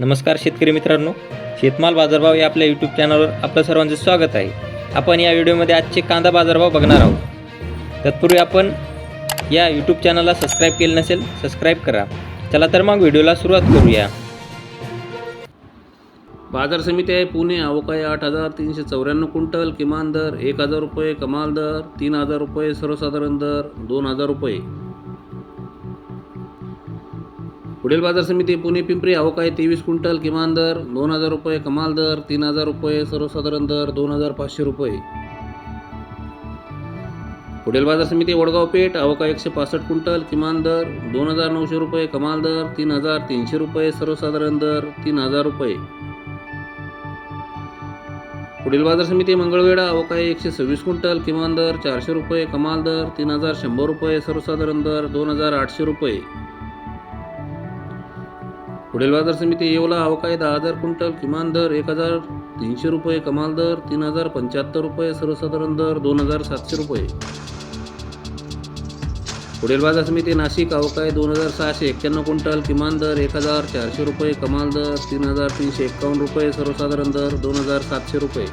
नमस्कार शेतकरी मित्रांनो शेतमाल बाजारभाव या आपल्या यूट्यूब चॅनलवर आपलं सर्वांचं स्वागत आहे. आपण या व्हिडिओमध्ये आजचे कांदा बाजारभाव बघणार आहोत. तत्पूर्वी आपण या यूट्यूब चॅनलला सबस्क्राईब केलं नसेल सबस्क्राईब करा. चला तर मग व्हिडिओला सुरुवात करूया. बाजार समिती आहे पुणे अवकाळी आठ हजार तीनशे चौऱ्याण्णव क्विंटल किमान दर एक हजार रुपये कमाल दर तीन हजार रुपये सर्वसाधारण दर दोन हजार रुपये. पुढील बाजार समिती पुणे पिंपरी अवकाळी तेवीस क्विंटल किमान दर दोन हजार रुपये कमाल दर तीन हजार रुपये सर्वसाधारण दर दोन हजार पाचशे रुपये. पुढील बाजार समिती वडगाव पेठ अवका एकशे पासष्ट क्विंटल किमान दर दोन हजार नऊशे रुपये कमाल दर तीन हजार तीनशे रुपये सर्वसाधारण दर तीन हजार रुपये. पुढील बाजार समिती मंगळवेढा अवकाळी एकशे सव्वीस क्विंटल किमान दर चारशे रुपये कमाल दर तीन हजार शंभर रुपये सर्वसाधारण दर दोन हजार आठशे रुपये. पुढील बाजार समिती येवला अवकाळी दहा हजार क्विंटल किमान दर एक हजार तीनशे रुपये कमाल दर तीन हजार पंच्याहत्तर रुपये सर्वसाधारण दर दोन हजार सातशे रुपये. पुढील बाजार समिती नाशिक अवकाय दोन हजार सहाशे एक्क्याण्णव क्विंटल किमान दर एक हजार चारशे रुपये कमाल दर तीन हजार तीनशे एक्कावन्न रुपये सर्वसाधारण दर दोन हजार सातशे रुपये.